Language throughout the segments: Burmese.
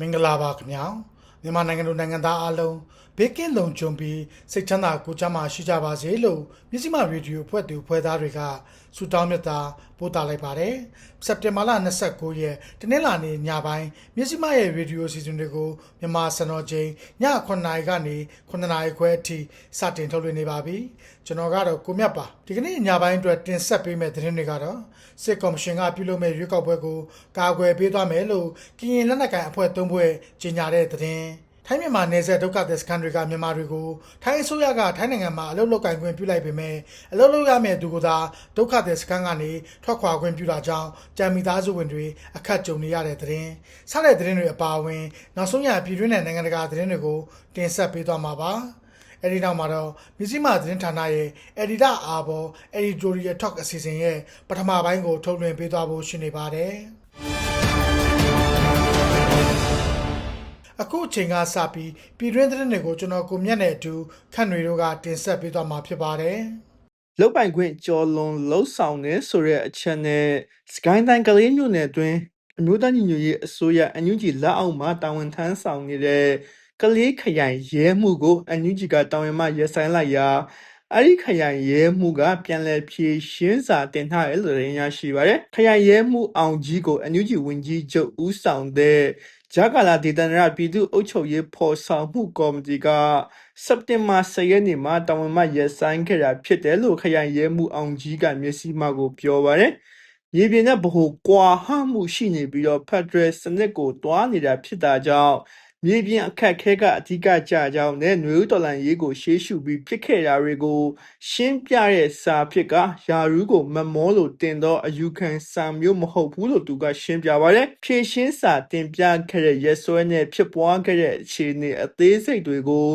မင်္ဂလာပါခင်ဗျာမြန်မာနိုင်ငံသူနိုင်ငံသားအားလုံး ဘေးကင်းလုံခြုံပြီးစိတ်ချမ်းသာကိုယ်ချမ်းသာရှိကြပါစေလို့မြစည်းမရေဒီယိုဖွဲ့သူဖွဲ့သားတွေကဆုတောင်းမြတ်တာပို့တာလိုက်ပါတယ်စက်တင်ဘာလ29ရက်တနင်္လာနေ့ညပိုင်းမြစည်းမရဲ့ရေဒီယိုစီစဉ်တွေကိုမြန်မာစံတော်ချိန်ည9:00နာရီကနေ9:00နာရီခွဲအထိစတင်ထုတ်လွှင့်နေပါပြီကျွန်တော်ကတော့ကိုမြတ်ပါဒီကနေ့ညပိုင်းအတွက်တင်ဆက်ပေးမယ့်သတင်းတွေကတော့စစ်ကော်မရှင်ကပြုလုပ်မဲ့ရွေးကောက်ပွဲကိုကာကွယ်ပေးသွားမယ်လို့ကရင်လက်နက်ကိုင်အဖွဲ့၃ဖွဲ့ကြေညာတဲ့သတင်း ထိုင်းမြန်မာနယ်စပ်ဒုက္ခသည်စခန်းတွေကမြန်မာတွေကိုထိုင်းအစိုးရကထိုင်းနိုင်ငံမှာအလုပ်လုပ်ကိုင်ခွင့်ပြုလိုက်ပေမဲ့အလုပ်လုပ်ရမယ့်သူကသာဒုက္ခသည်စခန်းကနေထွက်ခွာခွင့်ပြုတာကြောင့်ကြံမိသားစုဝင်တွေအခက်ကြုံနေရတဲ့သတင်းစတဲ့သတင်းတွေအပါအဝင်နောက်ဆုံးရပြည်တွင်းနဲ့နိုင်ငံတကာသတင်းတွေကိုတင်ဆက်ပေးသွားမှာပါအဲဒီနောက်မှာတော့မြစည်းမသတင်းဌာနရဲ့ Editor အာဘော် Editorial Talk အစီအစဉ်ရဲ့ပထမပိုင်းကိုထုတ်လွှင့်ပေးသွားဖို့ရှိနေပါတယ် အခုအချိန်ကစပြီးပြည်တွင်းသတင်းတွေကိုကျွန်တော်ကိုမြတ်နဲ့အတူခန့်တွေတို့ကတင်ဆက်ပေးသွားမှာဖြစ်ပါတယ်လုတ်ပိုင်ခွင့်ကြော်လွန်လှုပ်ဆောင်နေဆိုတဲ့အချက်နဲ့စကိုင်းတိုင်းကလေးမြို့နယ်အတွင်းအမျိုးသားညီညွတ်ရေးအစိုးရအန်ယူဂျီလက်အောက်မှာတာဝန်ထမ်းဆောင်နေတဲ့ကလေးခရိုင်ရဲမှုကိုအန်ယူဂျီကတာဝန်မှရပ်ဆိုင်လိုက်ရာအဲ့ဒီခရိုင်ရဲမှုကပြန်လည်ဖြေရှင်းစာတင်ထားတယ်လို့ရင်းရှိပါတယ်ခရိုင်ရဲမှုအောင်ကြီးကိုအန်ယူဂျီဝင်ကြီးချုပ်ဦးဆောင်တဲ့ ဂျာကာလာဒေသနာပြည်သူ့အုပ်ချုပ်ရေးဖော်ဆောင်မှုကော်မတီကစက်တင်ဘာ10ရက်နေ့မှာတာဝန်မှရပ်ဆိုင်ခဲ့တာဖြစ်တယ်လို့ခရိုင်ရဲမှုအောင်ကြီးကမျက်စိမှကိုပြောပါတယ်။မြေပြင်နဲ့ဗဟိုကွာဟမှုရှိနေပြီးတော့ဖက်ဒရယ်စနစ်ကိုတွားနေတာဖြစ်တာကြောင့် မြေပြင်အခက်ခဲကအဓိကကြကြောင်းနဲ့ຫນွေဦးတော်လန်ရေးကိုရှေးရှုပြီးဖြစ်ခဲ့တာတွေကို ရှင်းပြတဲ့စာဖြစ်ကယာရူးကိုမမောလို့တင်တော့အယူခံစာမျိုးမဟုတ်ဘူးလို့သူကရှင်းပြပါတယ်။ဖြည့်ရှင်းစာတင်ပြခဲ့တဲ့ရက်စွဲနဲ့ဖြစ်ပွားခဲ့တဲ့အခြေအနေအသေးစိတ်တွေကို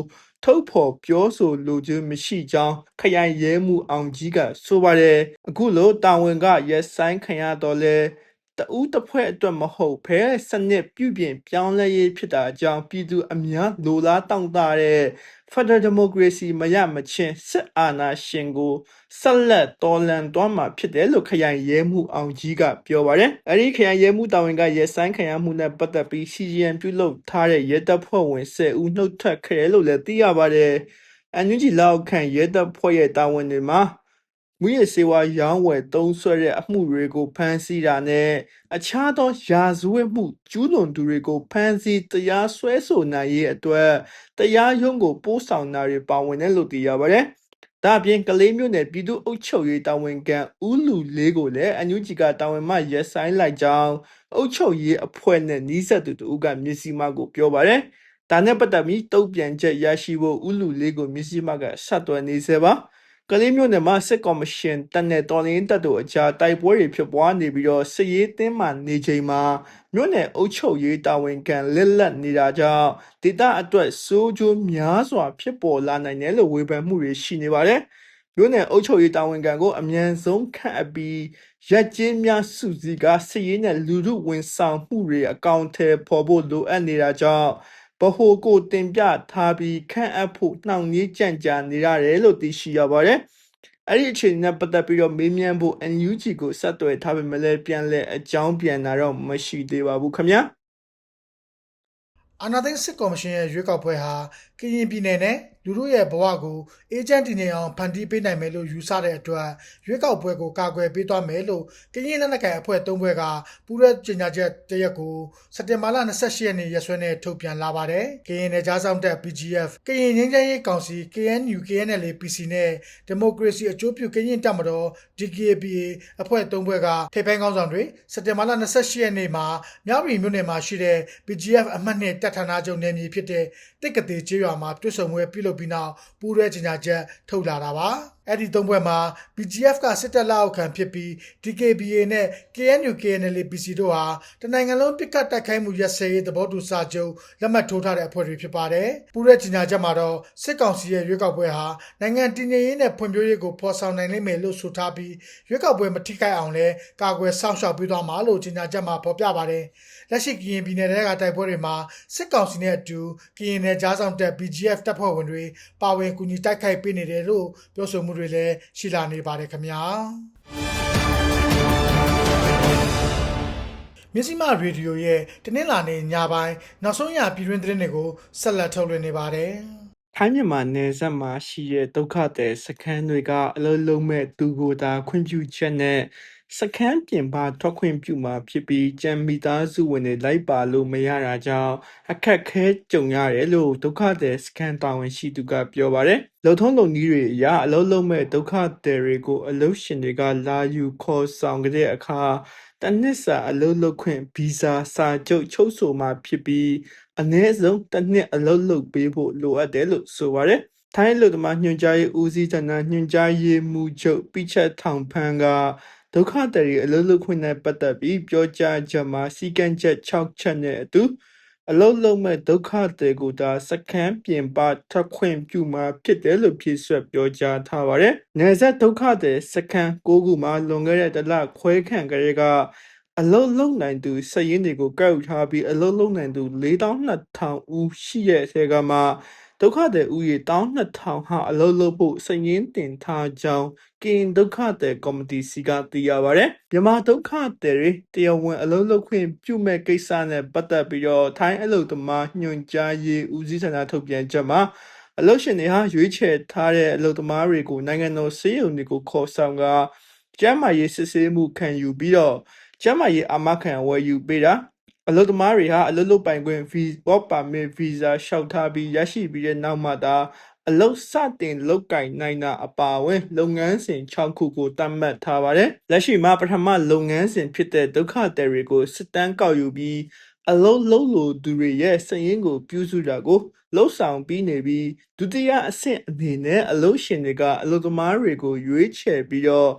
ထုတ်ဖော်ပြောဆိုလိုခြင်းမရှိကြောင်းခရိုင်ရဲမှုအောင်ကြီးကဆိုပါတယ်အခုလိုတာဝန်ကရက်ဆိုင်ခံရတော့လဲ တဦးတစ်ဖွဲ့အတွက်မဟုတ်ဘဲစနစ်ပြုပြင်ပြောင်းလဲရေးဖြစ်တာကြောင့်ပြည်သူအများလိုလားတောင့်တတဲ့ Federal Democracy မရမချင်းစစ်အာဏာရှင်ကိုဆက်လက်တော်လှန်သွားမှာဖြစ်တယ်လို့ခရိုင်ရဲမှုအောင်ကြီးကပြောပါတယ်။အဲဒီခရိုင်ရဲမှုတာဝန်ကရဲဆိုင်ခံရမှုနဲ့ပတ်သက်ပြီး CGN ပြုလုပ်ထားတဲ့ရဲတပ်ဖွဲ့ဝင်10ဦးနှုတ်ထွက်ခဲ့တယ်လို့လည်းသိရပါတယ်။ NUG လောက်ခံရဲတပ်ဖွဲ့ရဲ့တာဝန်တွေမှာ မူရစေဝါရောင်းဝယ်သုံးဆွဲတဲ့အမှုတွေကိုဖမ်းဆီးတာနဲ့အခြားသောရာဇဝတ်မှုကျူးလွန်သူတွေကိုဖမ်းဆီးတရားစွဲဆိုနိုင်ရေးအတွက်တရားရုံးကိုပို့ဆောင်တာတွေပါဝင်တယ်လို့သိရပါတယ်။ဒါ့အပြင်ကလေးမျိုးနယ်ပြည်သူ့အုပ်ချုပ်ရေးတာဝန်ခံဦးလူလေးကိုလည်းအန်ယူဂျီကတာဝန်မှရက်ဆိုင်လိုက်ကြောင်းအုပ်ချုပ်ရေးအဖွဲ့နဲ့နှီးဆက်သူတို့ကမျက်စိမှကိုပြောပါတယ်။ဒါနဲ့ပတ်သက်ပြီးတုတ်ပြန်ချက်ရရှိဖို့ဦးလူလေးကိုမျက်စိမှကဆက်သွယ်နေစေပါ ကလေးမျိုးနယ်မှာစစ်ကော်မရှင်တပ်နဲ့တော်လင်းတပ်တို့အကြားတိုက်ပွဲတွေဖြစ်ပွားနေပြီးတော့စစ်ရေးတင်းမာနေချိန်မှာမြို့နယ်အုပ်ချုပ်ရေးတာဝန်ခံလက်လက်နေတာကြောင့်ဒေသအတွက်စိုးကျိုးများစွာဖြစ်ပေါ်လာနိုင်တယ်လို့ဝေဖန်မှုတွေရှိနေပါတယ်။မြို့နယ်အုပ်ချုပ်ရေးတာဝန်ခံကိုအမြန်ဆုံးခန့်အပ်ပြီးရက်ကျင်းများစုစည်းကစစ်ရေးနဲ့လူမှုဝန်ဆောင်မှုတွေအကောင့်ထဲပေါ်ဖို့လိုအပ်နေတာကြောင့် ဗဟိုကိုတင်ပြထားပြီးခန့်အပ်ဖို့နှောင့်နှေးကြန့်ကြာနေရတယ်လို့သိရှိရပါတယ်။အဲ့ဒီအခြေအနေနဲ့ပတ်သက်ပြီးတော့မေးမြန်းဖို့ NUG ကိုဆက်သွယ်ထားပေမဲ့လည်းပြန်လည်အကြောင်းပြန်တာတော့မရှိသေးပါဘူးခင်ဗျာ။အာနာသိန်းစစ်ကော်မရှင်ရဲ့ရွေးကောက်ပွဲဟာကရင်ပြည်နယ်နဲ့ လူတို့ရဲ့ဘဝကိုအေဂျင့်တည်နေအောင်ဖန်တီးပေးနိုင်မယ်လို့ယူဆတဲ့အတွက်ရွေးကောက်ပွဲကိုကာကွယ်ပေးသွားမယ်လို့ကရင်လက်နက်ကိုင်အဖွဲ့၃ဘွဲကပူးရဲကြေညာချက်တရက်ကိုစက်တင်ဘာလ28ရက်နေ့ရက်စွဲနဲ့ထုတ်ပြန်လာပါတယ်။ကရင်နယ်ကြားဆောင်တပ် PGF ကရင်ငင်းချမ်းရေးကောင်စီ KNU KNL PC နဲ့ဒီမိုကရေစီအကျိုးပြုကရင်တပ်မတော် DKBA အဖွဲ့၃ဘွဲကထိပ်ပိုင်းခေါင်းဆောင်တွေစက်တင်ဘာလ28ရက်နေ့မှာမြောက်ပြည်မြို့နယ်မှာရှိတဲ့ PGF အမှတ်နှစ်တပ်ဌာနချုပ်နယ်မြေဖြစ်တဲ့ တစ်ကတိကျေးရွာမှာတွစ်ဆုံပွဲပြုလုပ်ပြီးနောက်ပူးရဲကြေညာချက်ထုတ်လာတာပါအဲ့ဒီသုံးဘွဲမှာ PGF ကစစ်တပ်လက်အောက်ခံဖြစ်ပြီး DKBA နဲ့ KNU KNL PC တို့ဟာတနိုင်ငံလုံးပစ်ကတ်တိုက်ခိုက်မှုရပ်စဲရေးသဘောတူစာချုပ်လက်မှတ်ထိုးထားတဲ့အဖွဲ့တွေဖြစ်ပါတယ်။ပူးရဲကြေညာချက်မှာတော့စစ်ကောင်စီရဲ့ရွေးကောက်ပွဲဟာနိုင်ငံတည်ငြိမ်ရေးနဲ့ဖွံ့ဖြိုးရေးကိုဖော်ဆောင်နိုင်လိမ့်မယ်လို့ဆိုထားပြီးရွေးကောက်ပွဲမထိခိုက်အောင်လဲကာကွယ်စောင့်ရှောက်ပေးသွားမှာလို့ကြေညာချက်မှာဖော်ပြပါတယ်။ လက်ရှိကရင်ပြည်နယ်ကတိုက်ပွဲတွေမှာစစ်ကောင်စီနဲ့အတူကရင်နယ်ကြားဆောင်တပ် BGF တပ်ဖွဲ့ဝင်တွေပါဝင်ကူညီတိုက်ခိုက်ပေးနေတယ်လို့ပြောဆိုမှုတွေလည်းရှိလာနေပါတယ်ခင်ဗျာမြစီမရေဒီယိုရဲ့တနင်္လာနေ့ညပိုင်းနောက်ဆုံးရပြည်တွင်းသတင်းတွေကိုဆက်လက်ထုတ်လွှင့်နေပါတယ်ထိုင်းမြန်မာနယ်စပ်မှာရှိတဲ့ဒုက္ခသည်စခန်းတွေကအလုံးလုံးမဲ့သူကိုယ်သာခွင့်ပြုချက်နဲ့ စခန်းပြင်ပထွက်ခွင့်ပြုမှာဖြစ်ပြီးကြံမိသားစုဝင်တွေလိုက်ပါလို့မရတာကြောင့်အခက်ခဲကြုံရတယ်လို့ဒုက္ခသည်စခန်းတာဝန်ရှိသူကပြောပါတယ်။လုံထုံးလုံနည်းတွေအရအလုံးလုံးမဲ့ဒုက္ခသည်တွေကိုအလုပ်ရှင်တွေကလာယူခေါ်ဆောင်ကြတဲ့အခါတနစ်စာအလုပ်လုပ်ခွင့်ဗီဇာစာချုပ်ချုပ်ဆိုမှာဖြစ်ပြီးအနည်းဆုံးတစ်နှစ်အလုပ်လုပ်ပေးဖို့လိုအပ်တယ်လို့ဆိုပါတယ်။ထိုင်းလူသမားညွှန်ကြားရေးဦးစီးဌာနညွှန်ကြားရေးမှူးချုပ်ပိချက်ထောင်ဖန်းက ဒုက္ခသည်တွေအလုပ်လုပ်ခွင့်နဲ့ပတ်သက်ပြီးပြောကြားချက်မှာစီကံချက်6ချက်နဲ့အတူအလုံးလုံးမဲ့ဒုက္ခသည်ကိုဒါစကမ်းပြင်ပထွက်ခွင့်ပြုမှာဖြစ်တယ်လို့ဖြည့်ဆွတ်ပြောကြားထားပါတယ်။နယ်စပ်ဒုက္ခသည်စကမ်း9ခုမှာလွန်ခဲ့တဲ့တစ်လခွဲခန့်ကလေးကအလုံးလုံးနိုင်သူစည်ရင်းတွေကိုကောက်ယူထားပြီးအလုံးလုံးနိုင်သူ4200ဦးရှိရဲ့အထက်ကမှ ဒုက္ခသည်ဦးရေ12000ဟာအလုံးလုံးဖို့စည်ရင်းတင်ထားကြောင်းကရင်ဒုက္ခသည်ကော်မတီစီကသိရပါတယ်မြန်မာဒုက္ခသည်တွေတရားဝင်အလုံးလုံးခွင့်ပြုမဲ့ကိစ္စနဲ့ပတ်သက်ပြီးတော့ထိုင်းအလုပ်သမားညွှန်ကြားရေးဦးစီးဌာနထုတ်ပြန်ချက်မှာအလုပ်ရှင်တွေဟာရွေးချယ်ထားတဲ့အလုပ်သမားတွေကိုနိုင်ငံတော်စေယုံတွေကိုခေါ်ဆောင်ကကျန်းမာရေးစစ်ဆေးမှုခံယူပြီးတော့ကျန်းမာရေးအာမခံဝယ်ယူပေးတာ အလုပ်သမားတွေဟာအလုပ်လုပ်ပိုင်ခွင့် visa work permit visa လျှောက်ထားပြီးရရှိပြီးတဲ့နောက်မှသာအလုပ်စတင်လုပ်ကင်နိုင်တာအပါအဝင် လုပ်ငန်းစဉ်6ခုကိုတတ်မှတ်ထားပါတယ်။လက်ရှိမှာပထမလုပ်ငန်းစဉ်ဖြစ်တဲ့ဒုက္ခသည်တွေကိုစစ်တမ်းကောက်ယူပြီးအလုံးလုံးလိုသူတွေရဲ့စည်ရင်းကို ပြုစုတာကိုလှုပ်ဆောင်ပြီးနေပြီးဒုတိယအဆင့်အနေနဲ့အလုပ်ရှင်တွေကအလုပ်သမားတွေကိုရွေးချယ်ပြီးတော့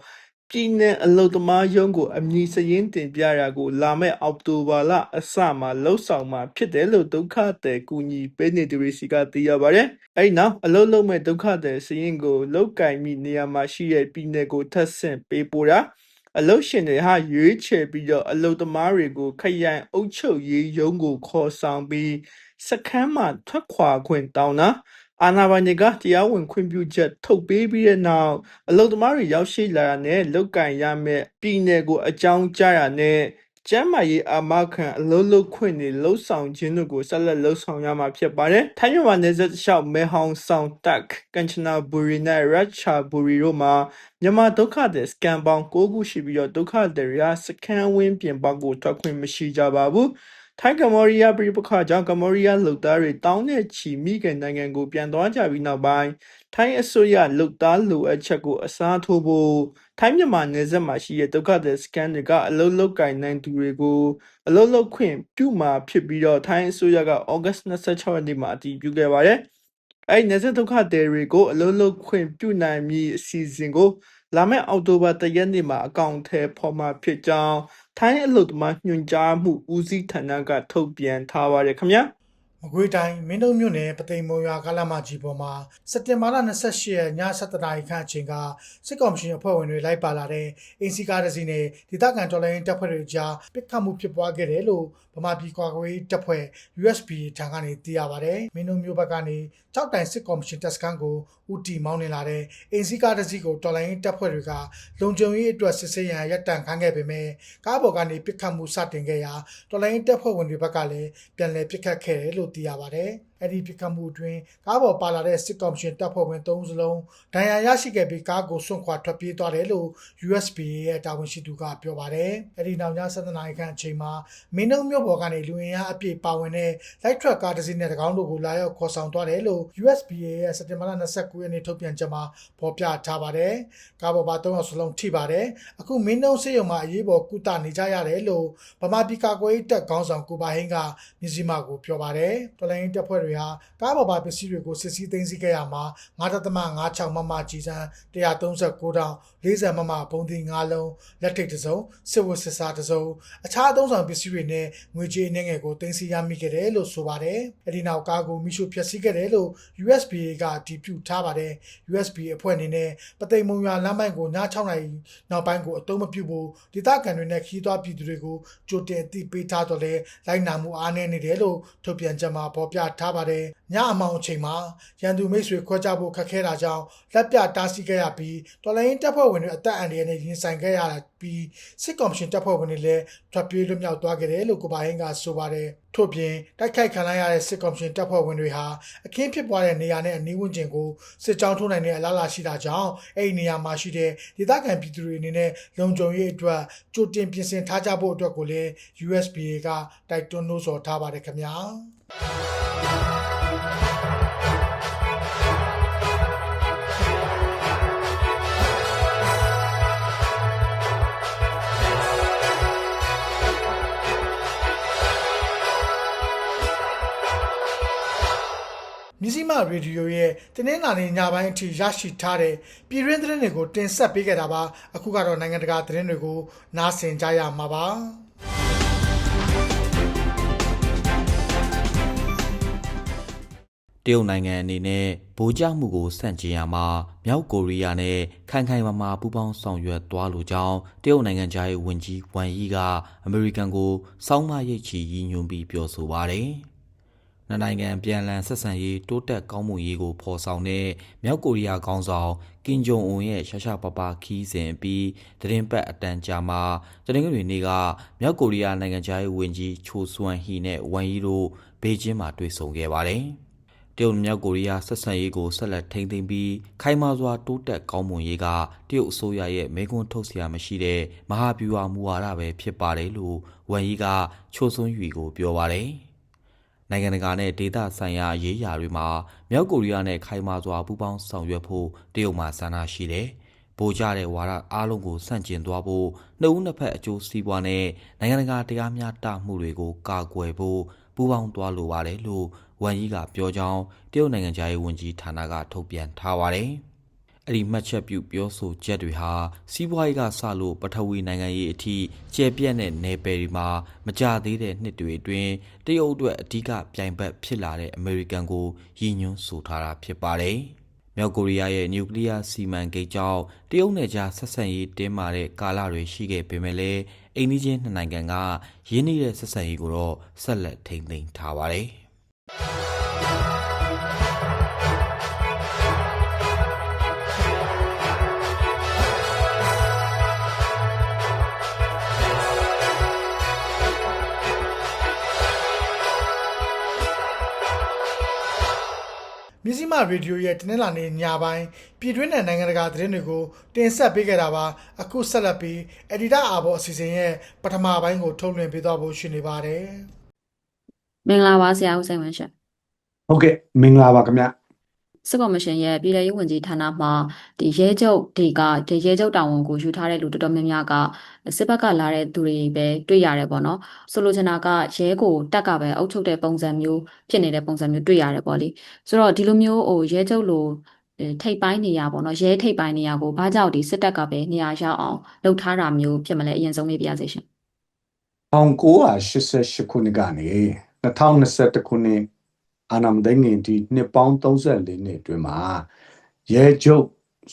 ပြည်내အလုပ်သမားရုံးကိုအမည်စရင်းတင်ပြရာကို လာမယ့်အောက်တိုဘာလအစမှာလှုပ်ဆောင်မှာဖြစ်တယ်လို့ဒုက္ခသည်ကူညီပေးနေသူတွေစီကသိရပါတယ်။အဲဒီနောက်အလုပ်လုပ်မဲ့ဒုက္ခသည်စရင်းကိုလောက်ကင်မိနေရာမှာရှိတဲ့ပြည်내ကိုထပ်ဆင့်ပေးပို့တာအလုတ်ရှင်တွေဟာရွေးချယ်ပြီးတော့အလုတ်သမားတွေကိုခရိုင်အုပ်ချုပ်ရေးရုံးကိုခေါ်ဆောင်ပြီးစခန်းမှာထွက်ခွာခွင့်တောင်းတာ အာနာပိုင်တွေကတရားဝင်ခွင့်ပြုချက်ထုတ်ပေးပြီးတဲ့နောက်အလုတ်သမားတွေရောက်ရှိလာတာနဲ့လုတ်ကင်ရမယ့်ပြည်နယ်ကိုအကြောင်းကြားရတဲ့ကျမ်းမာရေးအာမခံအလုံးလုံးခွင့်တွေလှုပ်ဆောင်ခြင်းတို့ကိုဆက်လက်လှုပ်ဆောင်ရမှာဖြစ်ပါတယ်။ထိုင်းမြန်မာနယ်စပ်တစ်လျှောက်မဲဟောင်ဆောင်တက်ကင်ချနာဘူရီနဲ့ရတ်ချာဘူရီတို့မှာမြန်မာဒုက္ခသည်စကန်ပေါင်း9ခုရှိပြီးတော့ဒုက္ခသည်တွေကစကန်ဝင်းပြင်ပကိုထွက်ခွင့်မရှိကြပါဘူး။ ထိုင်းကမ္ဘောဒီးယားပြည်ပခါကြောင့်ကမ္ဘောဒီးယားလူသားတွေတောင်းတဲ့ချီမိခင်နိုင်ငံကိုပြန်သွားကြပြီးနောက်ပိုင်းထိုင်းအစိုးရလူသားလူအပ်ချက်ကိုအစားထိုးဖို့ထိုင်းမြန်မာနယ်စပ်မှာရှိတဲ့ဒုက္ခသည်စကန်တွေကအလုလုကင်နိုင်သူတွေကိုအလုလုခွင့်ပြုမှာဖြစ်ပြီးတော့ထိုင်းအစိုးရကဩဂတ်26ရက်နေ့မှာအတည်ပြုခဲ့ပါတယ်။ အဲ့နယ်စပ်ဒုက္ခသည်တွေကိုအလုလုခွင့်ပြုနိုင်မည့်အစီအစဉ်ကိုလာမယ့်အောက်တိုဘာ၁ရက်နေ့မှာအကောင့်ထဲပေါ်မှာဖြစ်ကြောင်းထိုင်းအလုပ်သမားညွှန်ကြားမှုဦးစီးဌာနကထုတ်ပြန်ထားပါတယ်ခင်ဗျာ။မကွေးတိုင်းမင်းတုံမြို့နယ်ပသိမ်မုံရွာကားလမ်းမကြီးပေါ်မှာစက်တင်ဘာလ28ရက်ည7:00နာရီခန့်အချိန်ကစစ်ကောင်စီအဖွဲ့ဝင်တွေလိုက်ပါလာတဲ့အင်စီကားတစ်စီးနဲ့ဒေသခံတော်လိုင်းတပ်ဖွဲ့တွေကြားပစ်ခတ်မှုဖြစ်ပွားခဲ့တယ်လို့ဗမာပြည်ကွာကွေးတပ်ဖွဲ့ USB ထံကနေသိရပါတယ်။မင်းတုံမြို့ဘက်ကနေ ကြောက်တိုင်စစ်ကောင်စီတပ်စခန်းကိုဦးတီမောင်းနေလာတဲ့အင်စီကားတစ်စီးကိုတော်လိုင်းတပ်ဖွဲ့တွေကလုံခြုံရေးအတွက်စစ်ဆေးရန်ရပ်တန့်ခိုင်းခဲ့ပေမဲ့ကားပေါ်ကနေပစ်ခတ်မှုစတင်ခဲ့ရာတော်လိုင်းတပ်ဖွဲ့ဝင်တွေဘက်ကလည်းပြန်လည်ပစ်ခတ်ခဲ့တယ်လို့သိရပါတယ်။အဲ့ဒီပြစ်ခတ်မှုအတွင်းကားပေါ်ပါလာတဲ့စစ်ကော်မရှင်တပ်ဖွဲ့ဝင်၃ဦးစလုံးဒဏ်ရာရရှိခဲ့ပြီးကားကိုစွန့်ခွာထွက်ပြေးသွားတယ်လို့ USPA ရဲ့တာဝန်ရှိသူကပြောပါတယ်။အဲ့ဒီနောက်ည7:00နာရီခန့်အချိန်မှာမင်းနှုံမြို့ပေါ်ကနေလူဝင်အားအပြည့်ပါဝင်တဲ့လိုက်ထရက်ကားတစ်စီးနဲ့တကောင်းတို့ကိုလာရောက်ခေါ်ဆောင်သွားတယ်လို့ USPA ရဲ့စက်တင်ဘာလ29ရက်နေ့ထုတ်ပြန်ချက်မှာဖော်ပြထားပါတယ်။ကားပေါ်ပါ၃ယောက်စလုံးထိပါတယ်။အခုမင်းနှုံစေယုံမှာအရေးပေါ်ကုသနေကြရတယ်လို့ဗမာပြည်ကာကွယ်ရေးတပ်ခေါင်းဆောင်ကိုပါဟင်းကမြစည်းမကိုပြောပါတယ်။တော်လိုင်းတပ်ဖွဲ့တွေဟာကားပေါ်ပါပစ္စည်းတွေကိုစစ်ဆေးသိမ်းဆည်းခဲ့ရမှာ9.56မမကြီးစံ139တောင်40မမပုံသီး9လုံးလက်ထိတ်တစ်စုံစစ်ဝတ်စစ်စားတစ်စုံအခြားအသုံးဆောင်ပစ္စည်းတွေနဲ့ငွေကြေးအနှဲငယ်ကိုသိမ်းဆည်းရမိခဲ့တယ်လို့ဆိုပါတယ်။အဲဒီနောက်ကားကိုမိရှုဖျက်ဆီးခဲ့တယ်လို့ USPA ကတည်ပြုထားပါတယ်။ USPA အဖွဲ့အနေနဲ့ပသိမ်မုံရွာလမ်းပိုင်းကိုည6နာရီနောက်ပိုင်းကိုအသုံးမပြုဖို့ဒေသခံတွေနဲ့ခီးသွွားပြည်သူတွေကိုကြိုတင်အသိပေးထားတော့လဲလိုက်နာမှုအားနည်းနေတယ်လို့ထုတ်ပြန်ချက်မှာဖော်ပြထားပါတယ်။ညအမောင်အချိန်မှာရန်သူမိတ်ဆွေခွဲခြားဖို့ခက်ခဲတာကြောင့်လက်ပြတားဆီးခဲ့ရပြီးတော်လိုင်းတပ်ဖွဲ့ဝင်တွေအသက်အန္တရာယ်နဲ့ရင်ဆိုင်ခဲ့ရတာပြီးစစ်ကော်မရှင်တပ်ဖွဲ့ဝင်တွေလည်းထွက်ပြေးလွတ်မြောက်သွားခဲ့တယ်လို့ကိုပါဟင်းကဆိုပါတယ်။ထို့ပြင်တိုက်ခိုက်ခံလိုက်ရတဲ့စစ်ကော်မရှင်တပ်ဖွဲ့ဝင်တွေဟာအခင်းဖြစ်ပွားတဲ့နေရာနဲ့အနီးဝန်းကျင်ကိုစစ်ကြောင်းထိုးနိုင်တဲ့အလားအလာရှိတာကြောင့်အဲ့ဒီနေရာမှာရှိတဲ့ဒေသခံပြည်သူတွေအနေနဲ့လုံခြုံရေးအတွက်ကြိုတင်ပြင်ဆင်ထားကြဖို့အတွက်ကိုလည်း USPA ကတိုက်တွန်းလို့ဆိုထားပါတယ်ခင်ဗျာ။ မြစည်းမရေဒီယိုရဲ့တင်းနှင်းလာနေညပိုင်းအထိရရှိထားတဲ့ပြည်တွင်းသတင်းတွေကိုတင်ဆက်ပေးခဲ့တာပါအခုကတော့နိုင်ငံတကာသတင်းတွေကိုနားဆင်ကြရမှာပါ တရုတ်နိုင်ငံအနေနဲ့ဗိုလ်ကျမှုကိုစန့်ကျင်ရမှာမြောက်ကိုရီးယားနဲ့ခိုင်ခိုင်မာမာပူးပေါင်းဆောင်ရွက်သွားလိုကြောင်းတရုတ်နိုင်ငံသားရေးဝန်ကြီးဝမ်ယီကအမေရိကန်ကိုစောင်းမရိတ်ချီရည်ညွှန်းပြီးပြောဆိုပါတယ်။နှစ်နိုင်ငံပြန်လည်ဆက်ဆံရေးတိုးတက်ကောင်းမွန်ရေးကိုဖော်ဆောင်တဲ့မြောက်ကိုရီးယားခေါင်းဆောင်ကင်ဂျုံအွန်ရဲ့ရှာရှာပပခီးစဉ်ပြီးသတင်းပတ်အတန်ကြာမှာတနင်္ဂနွေနေ့ကမြောက်ကိုရီးယားနိုင်ငံသားရေးဝန်ကြီးချိုဆွမ်ဟီနဲ့ဝမ်ယီတို့ဘေကျင်းမှာတွေ့ဆုံခဲ့ပါတယ်။ တရုတ်မြောက်ကိုရီးယားဆက်ဆံရေးကိုဆက်လက်ထိန်းသိမ်းပြီးခိုင်မာစွာတိုးတက်ကောင်းမွန်ရေးကတရုတ်အစိုးရရဲ့မေခွန်းထုတ်စရာမရှိတဲ့မဟာဗျူဟာမူဝါဒပဲဖြစ်ပါတယ်လို့ဝမ်ယီကချိုဆွန်းယူကိုပြောပါတယ်။နိုင်ငံတကာနဲ့ဒေသဆိုင်ရာရေးရာတွေမှာမြောက်ကိုရီးယားနဲ့ခိုင်မာစွာပူးပေါင်းဆောင်ရွက်ဖို့တရုတ်မှဆန္ဒရှိတယ်။ပိုကြတဲ့ဝါဒအားလုံးကိုဆန့်ကျင်သွားဖို့နှစ်ဦးနှစ်ဖက်အကျိုးစီးပွားနဲ့နိုင်ငံတကာတရားမျှတမှုတွေကိုကာကွယ်ဖို့ပူးပေါင်းသွားလိုပါတယ်လို့ ဝမ်ယီကပြောကြောင်းတရုတ်နိုင်ငံသားရေးဝန်ကြီးဌာနကထုတ်ပြန်ထားပါတယ်။အဲ့ဒီမှတ်ချက်ပြုပြောဆိုချက်တွေဟာစီးပွားရေးကစလို့ပထဝီနိုင်ငံရေးအထိကျယ်ပြန့်တဲ့နယ်ပယ်တွေမှာမကြသေးတဲ့နှစ်တွေအတွင်းတရုတ်အတွက်အဓိကပြိုင်ဘက်ဖြစ်လာတဲ့အမေရိကန်ကိုရည်ညွှန်းဆိုထားတာဖြစ်ပါတယ်။မြောက်ကိုရီးယားရဲ့နျူကလ িয়ার စီမံကိန်းကြောင့်တရုတ်နယ်ကြားဆက်ဆံရေးတင်းမာတဲ့ကာလတွေရှိခဲ့ပေမဲ့လည်းအိမ်နီးချင်းနှစ်နိုင်ငံကရင်းနှီးတဲ့ဆက်ဆံရေးကိုတော့ဆက်လက်ထိန်းသိမ်းထားပါတယ်။ မြစည်းမရေဒီယိုရဲ့တင်းနှင်းလာနေညပိုင်းပြည်တွင်းနဲ့နိုင်ငံတကာသတင်းတွေကိုတင်ဆက်ပေးခဲ့တာပါအခုဆက်လက်ပြီးအက်ဒီတာအာဘော်အစီအစဉ်ရဲ့ပထမပိုင်းကိုထုတ်လွှင့်ပေးသွားဖို့ရှိနေပါတယ် မင်္ဂလာပါဆရာဦးစိန်ဝင်းရှင်ဟုတ်ကဲ့မင်္ဂလာပါခင်ဗျစစ်ကော်မရှင်ရဲ့ပြည်ထောင်ရေးဝန်ကြီးဌာနမှဒီရဲချုပ်တွေကဒီရဲချုပ်တာဝန်ကိုယူထားတဲ့လူတော်တော်များများကစစ်ဘက်ကလာတဲ့သူတွေပဲတွေ့ရတယ်ပေါ့နော်ဆိုလိုချင်တာကရဲကိုတက်ကပဲအုပ်ချုပ်တဲ့ပုံစံမျိုးဖြစ်နေတဲ့ပုံစံမျိုးတွေ့ရတယ်ပေါ့လေဆိုတော့ဒီလိုမျိုးဟိုရဲချုပ်လိုအဲထိပ်ပိုင်းနေရပေါ့နော်ရဲထိပ်ပိုင်းနေရကိုဘာကြောင့်ဒီစစ်တပ်ကပဲနေရာရောက်အောင်လုပ်ထားတာမျိုးဖြစ်မလဲအရင်ဆုံးမေးပြရစေရှင်1988ခုနှစ်ကနေ 2021ခုနှစ်အာနာမဒိုင်းငင်ဒီနှစ်ပေါင်း34နှစ်အတွင်းမှာရဲချုပ်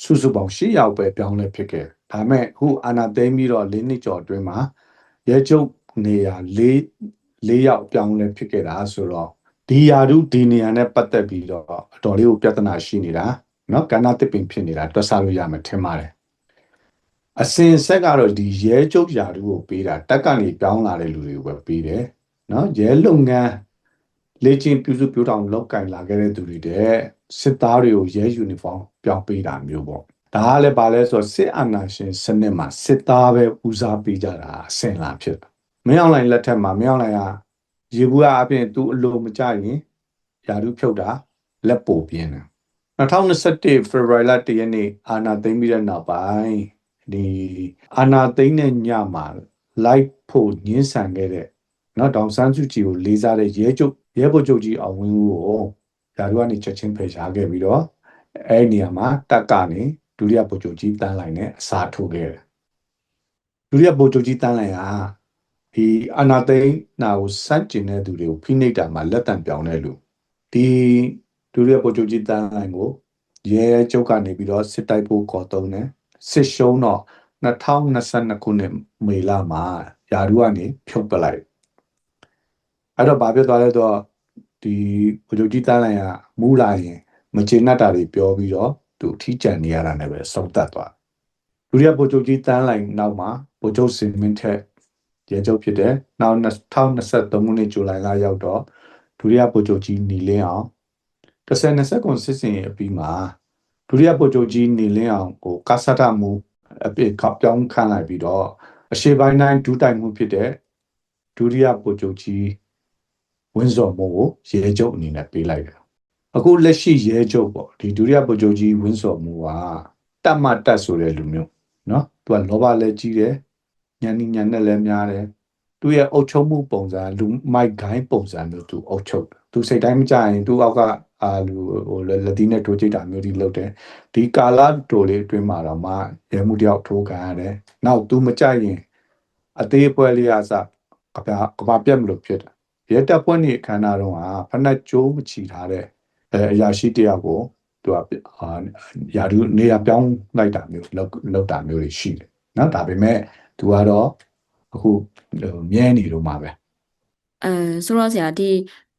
စုစုပေါင်း10ယောက်ပဲပြောင်းလဲဖြစ်ခဲ့ဒါပေမဲ့အခုအာနာသိမ်းပြီးတော့၄နှစ်ကျော်အတွင်းမှာရဲချုပ်နေရာ၄၄ယောက်ပြောင်းလဲဖြစ်ခဲ့တာဆိုတော့ဒီယာရုဒီနေရာနဲ့ပတ်သက်ပြီးတော့အတော်လေးကိုပြဿနာရှိနေတာเนาะကဏ္ဍတစ်ပင်ဖြစ်နေတာတွက်ဆလို့ရမယ်ထင်ပါတယ် အစင်ဆက်ကတော့ဒီရဲကျုပ်ယာတို့ကိုပေးတာတက်ကနေပြောင်းလာတဲ့လူတွေကိုပဲပေးတယ် နော်ရဲလုပ်ငန်းလေ့ကျင့်ပြုစုပြောတောင်လောက်ကင်လာခဲ့တဲ့သူတွေတဲ့စစ်သားတွေကိုရဲယူနီဖောင်းပြောင်းပေးတာမျိုးပေါ့ဒါကလည်းပါလဲဆိုတော့စစ်အာဏာရှင်စနစ်မှာစစ်သားပဲဦးစားပေးကြတာအစင်လာဖြစ်တာမင်းအောင်လိုင်လက်ထက်မှာမင်းအောင်လိုင်ကရေဘူးအပြင်သူအလိုမကြရင်ယာတုဖြုတ်တာလက်ပိုပြင်းတယ်2021 February 1ရက်နေ့အာနာသိမ့်ပြီးတဲ့နောက်ပိုင်းဒီအာနာသိမ့်တဲ့ညမှာ live ဖို့ညှင်းဆန်ခဲ့တဲ့ နော်တောင်ဆန်းစုကြည်ကိုလေးစားတဲ့ရဲချုပ်ရဲဘော်ချုပ်ကြီးအောင်ဝင်းဦးကိုဓာတ်ကနေချက်ချင်းဖယ်ရှားခဲ့ပြီးတော့အဲ့နေရာမှာတပ်ကနေဒုတိယဗိုလ်ချုပ်ကြီးတန်းလိုင်နဲ့အစားထိုးခဲ့တယ်ဒုတိယဗိုလ်ချုပ်ကြီးတန်းလိုင်ကဒီအနာသိန်းနာကိုစန့်ကျင်တဲ့သူတွေကိုဖိနှိပ်တာမှာလက်တံပြောင်းတဲ့လူဒီဒုတိယဗိုလ်ချုပ်ကြီးတန်းလိုင်ကိုရဲချုပ်ကနေပြီးတော့စစ်တိုက်ဖို့ခေါ်သုံးတယ်စစ်ရှုံးတော့2022ခုနှစ်မေလမှာယာရုကနေဖြုတ်ပလိုက် အဲ့တော့ဘာဖြစ်သွားလဲဆိုတော့ဒီဗိုလ်ချုပ်ကြီးတန်းလိုက်ကမူးလာရင်မကျေနပ်တာတွေပြောပြီးတော့သူအထီးကျန်နေရတာနဲ့ပဲဆုံးသက်သွားဒုတိယဗိုလ်ချုပ်ကြီးတန်းလိုက်နောက်မှာဗိုလ်ချုပ်စင်မင်းထက်ရဲချုပ်ဖြစ်တယ်နောက်2023ခုနှစ်ဇူလိုင်လရောက်တော့ဒုတိယဗိုလ်ချုပ်ကြီးနီလင်းအောင်2020ခုစစ်စင်ရဲ့အပြီးမှာဒုတိယဗိုလ်ချုပ်ကြီးနီလင်းအောင်ကိုကာဆတ်တာမူအပြစ်ခေါပြောင်းခန့်လိုက်ပြီးတော့အရှေ့ပိုင်းတိုင်းဒူးတိုင်မှုဖြစ်တဲ့ဒုတိယဗိုလ်ချုပ်ကြီး ဝင်းစော်မိုးကိုရဲချုပ်အနေနဲ့ပေးလိုက်တယ်အခုလက်ရှိရဲချုပ်ပေါ့ဒီဒုတိယဗိုလ်ချုပ်ကြီးဝင်းစော်မိုးကတတ်မှတ်တက်ဆိုတဲ့လူမျိုးเนาะသူကလောဘလည်းကြီးတယ်ညံနေညံနဲ့လည်းများတယ်သူရဲ့အုပ်ချုပ်မှုပုံစံလူမိုက်ဂိုင်းပုံစံမျိုးသူအုပ်ချုပ်တယ်သူစိတ်တိုင်းမကြရင်သူအောက်ကအာလူဟိုလက်သီးနဲ့တိုးချိတ်တာမျိုးဒီလုပ်တယ်ဒီကာလာတိုလေးအတွင်းမှာတော့မှရဲမှုတယောက်ထိုးခံရတယ်နောက်သူမကြရင်အသေးအပွဲလေးအစကဘာကဘာပြတ်မလို့ဖြစ်တယ် ရဲတပ်ဖွဲ့နေအခမ်းအနားတော့ဟာဖနက်ကျိုးမချီထားတဲ့အဲအရာရှိတယောက်ကိုသူကအာယာဒူနေရာပြောင်းလိုက်တာမျိုးလောက်လောက်တာမျိုးတွေရှိတယ်နော်ဒါပေမဲ့သူကတော့အခုဟိုမြဲနေတော့မှာပဲအဲဆိုတော့ဆရာဒီ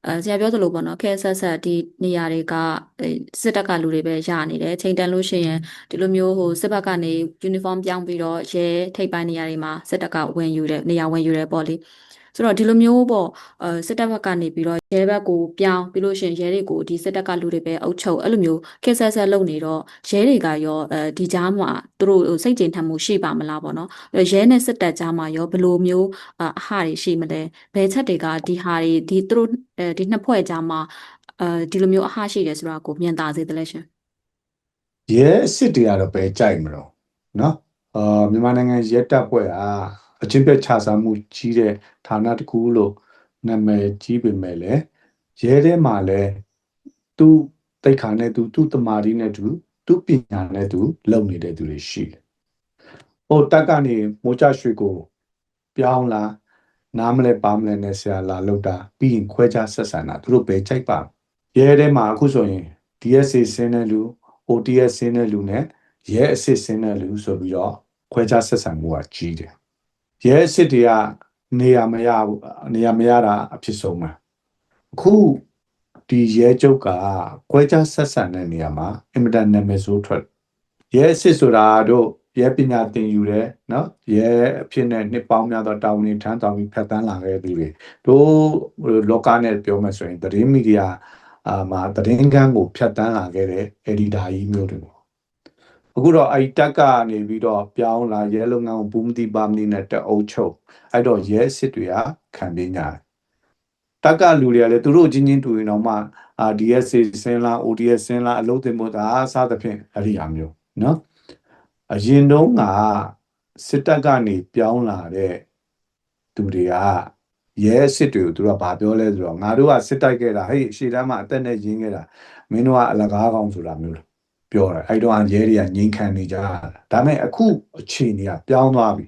အဲဆရာပြောသလိုပေါ့နော်ခဲဆက်ဆက်ဒီနေရာတွေကအဲစစ်တပ်ကလူတွေပဲရနေတယ်ချိန်တန်လို့ရှိရင်ဒီလိုမျိုးဟိုစစ်ဘက်ကနေယူနီဖောင်းပြောင်းပြီးတော့ရဲထိပ်ပိုင်းနေရာတွေမှာစစ်တပ်ကဝင်ယူတယ်နေရာဝင်ယူတယ်ပေါ့လေ ဆိုတော့ဒီလိုမျိုးပေါ့အဲစစ်တပ်ဘက်ကနေပြီးတော့ရဲဘက်ကိုပြောင်းပြီးလို့ရှိရင်ရဲတွေကိုဒီစစ်တပ်ကလူတွေပဲအုပ်ချုပ်အဲ့လိုမျိုးခဲဆက်ဆက်လုပ်နေတော့ရဲတွေကရောအဲဒီကြားမှာသူတို့ဟိုစိတ်ကြင်ထမ်းမှုရှိပါမလားပေါ့နော်အဲ့ရဲနဲ့စစ်တပ်ကြားမှာရောဘယ်လိုမျိုးအအဟတွေရှိမလဲဘယ်ချက်တွေကဒီဟာတွေဒီသူတို့အဲဒီနှစ်ဖွဲ့ကြားမှာအဲဒီလိုမျိုးအဟရှိတယ်ဆိုတာကိုမြင်သာစေတယ်လဲရှင်ရဲအစ်စ်တွေကတော့ပဲကြိုက်မလို့နော်အာမြန်မာနိုင်ငံရဲတပ်ဖွဲ့ဟာ အချင်းပြတ်ခြားစားမှုကြီးတဲ့ဌာနတစ်ခုလို့နာမည်ကြီးပေမဲ့လည်းရဲထဲမှာလည်းသူ့တိတ်ခါနဲ့သူသူ့တမာရီနဲ့သူသူ့ပညာနဲ့သူလုံနေတဲ့သူတွေရှိတယ်။ဟိုတက်ကနေမိုးချရွှေကို ပြောင်းလာနားမလဲပါမလဲနဲ့ဆရာလာလောက်တာပြီးရင်ခွဲခြားဆက်ဆံတာသူတို့ပဲကြိုက်ပါရဲထဲမှာအခုဆိုရင် DSA ဆင်းတဲ့လူ OTS ဆင်းတဲ့လူနဲ့ရဲအစ်စ်ဆင်းတဲ့လူဆိုပြီးတော့ခွဲခြားဆက်ဆံမှုကကြီးတယ်။ ရဲအစ်စ်တွေကနေရာမရဘူးနေရာမရတာအဖြစ်ဆုံးပဲ။အခုဒီရဲကျုပ်ကခွဲခြားဆက်ဆံတဲ့နေရာမှာအင်မတန်နာမည်ဆိုးထွက်။ရဲအစ်စ်ဆိုတာတို့ရဲပညာသင်ယူတယ်နော်ရဲအဖြစ်နဲ့နှစ်ပေါင်းများသောတာဝန်တွေထမ်းဆောင်ပြီးဖက်တန်းလာခဲ့တဲ့သူတွေတို့လောကနဲ့ပြောမှဆိုရင်သတင်းမီဒီယာအာမှာသတင်းကန်းကိုဖျက်တန်းလာခဲ့တဲ့ editor ကြီးမျိုးတွေပေါ့ အခုတော့အဲ့တက်ကနေပြီးတော့ပြောင်းလာရဲလုပ်ငန်းကိုဘူးမတိပါမတိနဲ့တအုပ်ချုပ်အဲ့တော့ရဲစစ်တွေကခံပြညာတယ်တက်ကလူတွေကလည်းသူတို့ချင်းချင်းတူရင်တော့မှအာ DSC ဆင်းလာ ODS ဆင်းလာအလုပ်တင်ဖို့ဒါအစားသဖြင့်အဲ့ဒီအမျိုးနော်အရင်တုန်းကစစ်တပ်ကနေပြောင်းလာတဲ့သူတွေကရဲစစ်တွေကိုသူတို့ကဘာပြောလဲဆိုတော့ငါတို့ကစစ်တိုက်ခဲ့တာဟေးရှေ့တန်းမှာအသက်နဲ့ရင်းခဲ့တာမင်းတို့ကအလကားကောင်းဆိုတာမျိုးလို့ ပြောတာအဲ့တော့ရဲတွေကငြိမ်ခံနေကြတာဒါပေမဲ့အခုအခြေအနေကပြောင်းသွားပြီ